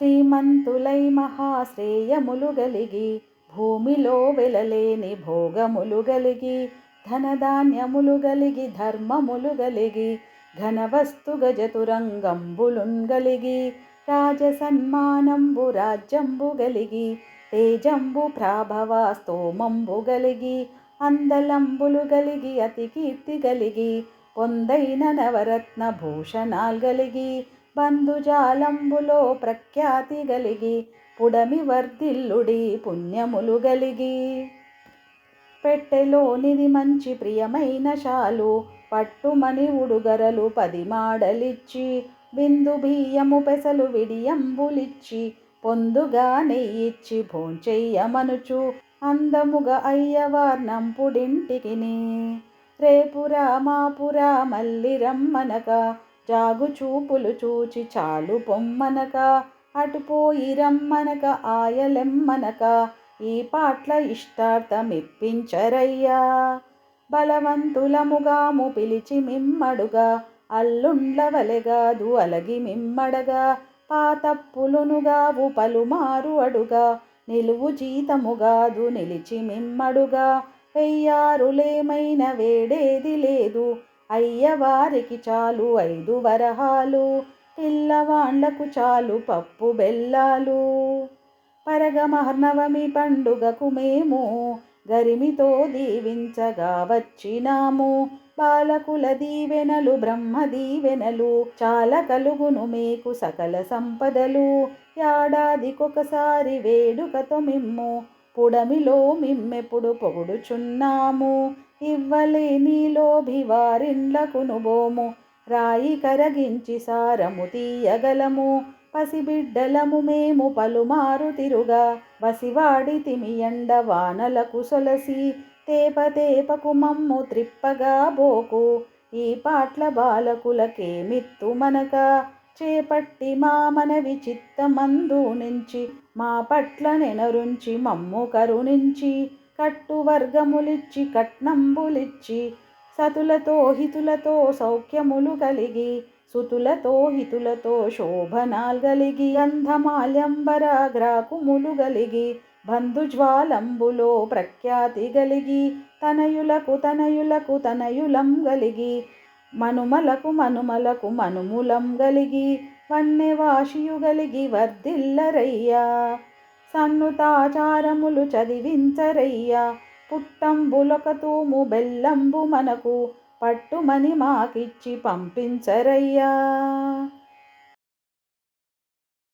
శ్రీమంతులై మహాశ్రేయములు గలిగి భూమిలో వెలలేని భోగములు గలిగి ధనధాన్యములు గలిగి ధర్మములు గలిగి ఘనవస్తు గజతురంగంబులున్ గలిగి రాజసన్మానంబు రాజ్యంబు గలిగి తేజంబు ప్రాభవ స్తోమంబు గలిగి అందలంబులు గలిగి అతి కీర్తి గలిగి పొందైన నవరత్న భూషణాల్ గలిగి బంధుజాలంబులో ప్రఖ్యాతి గలిగి పుడమి వర్ధిల్లుడి పుణ్యములు గలిగి. పెట్టెలోనిది మంచి ప్రియమైన శాలు పట్టుమని ఉడుగరలు పది మాడలిచ్చి బిందు బియ్యము పెసలు విడియంబులిచ్చి పొందుగా నెయ్యిచ్చి భోంచెయ్యమనుచు అందముగా అయ్యవార్నంపుడింటికిని రేపురా మాపురా మల్లి రమ్మనక జాగు చూపులు చూచి చాలు పొమ్మనక. అటుపోయి రమ్మనక ఆయలెమ్మనక. ఈ పాట్ల ఇష్టార్థమిప్పించరయ్యా. బలవంతులముగాము పిలిచి మిమ్మడుగా. అల్లుండ్లవలెగాదు అలగి మిమ్మడగా. పాతప్పులునుగావు పలుమారు అడుగా. నిలువు జీతముగాదు నిలిచి మిమ్మడుగా. వెయ్యారులేమైన వేడేది లేదు. అయ్యవారికి చాలు ఐదు వరహాలు పిల్లవాండ్లకు చాలు పప్పు బెల్లాలు. పరగమహర్నవమి పండుగకు మేము గరిమితో దీవించగా వచ్చినాము. బాలకుల దీవెనలు బ్రహ్మ దీవెనలు చాలా కలుగును మీకు సకల సంపదలు. ఏడాదికొకసారి వేడుకతో మిమ్ము పుడమిలో మిమ్మెప్పుడు పొగుడుచున్నాము. ఇవ్వలేని లోభివారిండ్లకును బోము రాయి కరగించి సారము తీయగలము. పసిబిడ్డలము మేము పలుమారు తిరుగా. వసివాడి తిమియండ వానలకు సొలసి. తేప తేపకు మమ్ము త్రిప్పగా బోకు. ఈ పాట్ల బాలకులకేమిత్తు మనక? చేపట్టి మా మనవి చిత్తమందు నుంచి. మా పట్ల నెనరుంచి మమ్ము కరుణించి. కట్టు వర్గములిచ్చి కట్నంబులిచ్చి సతులతో హితులతో సౌఖ్యములు కలిగి సుతులతో హితులతో శోభనాల్ గలిగి గంధమాల్యంబర గ్రాకుములు గలిగి బంధుజ్వాలంబులో ప్రఖ్యాతి గలిగి తనయులకు తనయులకు తనయులం గలిగి మనుమలకు మనుమలకు మనుములం గలిగి వన్నెవాషియు గలిగి వర్ధిల్లరయ్యా. సన్నుతాచారములు చదివించరయ్యా. పుట్టంబులొక తూము బెల్లంబు మనకు పట్టుమని మాకిచ్చి పంపించరయ్యా.